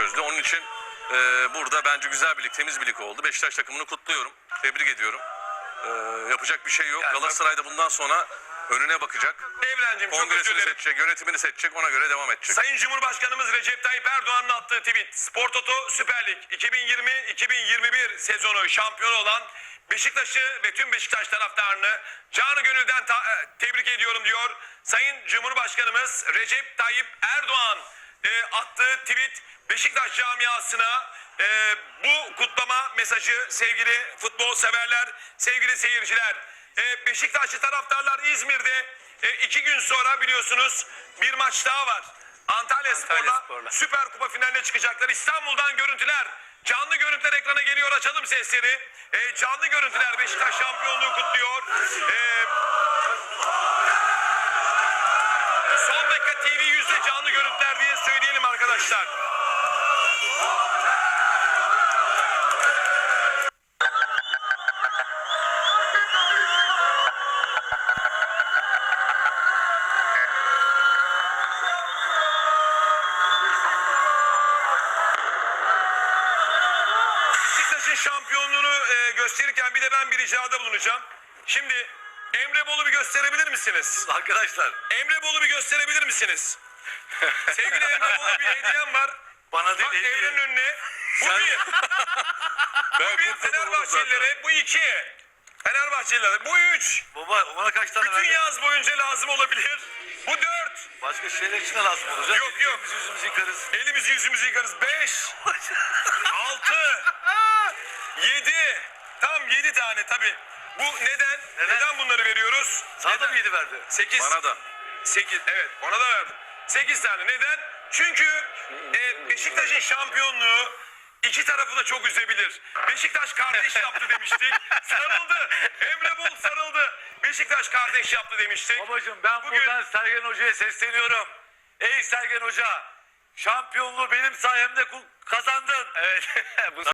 çözdü. Onun için e, burada bence güzel bir lig, temiz bir lig oldu. Beşiktaş takımını kutluyorum. Tebrik ediyorum. E, yapacak bir şey yok. Yani- Galatasaray da bundan sonra önüne bakacak. Evrencim çok özür Kongresini dilerim. seçecek, yönetimini seçecek. Ona göre devam edecek. Sayın Cumhurbaşkanımız Recep Tayyip Erdoğan'ın attığı tweet. Spor Toto Süper Lig 2020-2021 sezonu şampiyon olan Beşiktaş'ı ve tüm Beşiktaş taraftarını canı gönülden e, tebrik ediyorum diyor. Sayın Cumhurbaşkanımız Recep Tayyip Erdoğan e, attığı tweet Beşiktaş camiasına e, bu kutlama mesajı sevgili futbol severler, sevgili seyirciler. E, Beşiktaşlı taraftarlar İzmir'de e, iki gün sonra biliyorsunuz bir maç daha var. Antalya Spor'la Spor'la. Süper Kupa finaline çıkacaklar. İstanbul'dan görüntüler. Canlı görüntüler ekrana geliyor. Açalım sesleri. E, canlı görüntüler Beşiktaş şampiyonluğu kutluyor. E, son dakika TV yüzde canlı görüntüler diye arkadaşlar. Beşiktaş'ın şampiyonluğunu e, gösterirken bir de ben bir ricada bulunacağım. Şimdi Emre Bol'u bir gösterebilir misiniz? Arkadaşlar Emre Bol'u bir gösterebilir misiniz? Sevgili Emre Bol'a bir hediyem var. bana değil Bak hediye. evrenin önüne. Bu Sen- bir. Ben bu bir Fenerbahçelilere. Bu iki. Fenerbahçelilere. Bu üç. Baba bana kaç tane Bütün verdin? yaz boyunca lazım olabilir. Bu dört. Başka şeyler için de lazım olacak. Yok, yok. Elimizi yüzümüzü yıkarız. Elimizi yüzümüzü yıkarız. Beş. Altı. Yedi. Tam yedi tane tabii. Bu neden? Neden? Neden, bunları veriyoruz? Sana da mı yedi verdi? Sekiz. Bana da. 8 evet ona da verdim. 8 tane. Neden? Çünkü e, Beşiktaş'ın şampiyonluğu iki tarafı da çok üzebilir. Beşiktaş kardeş yaptı demiştik. Sarıldı. Emre Bol sarıldı. Beşiktaş kardeş yaptı demiştik. Babacım ben Bugün- buradan Sergen Hoca'ya sesleniyorum. Ey Sergen Hoca şampiyonluğu benim sayemde kazandın. Evet. Bu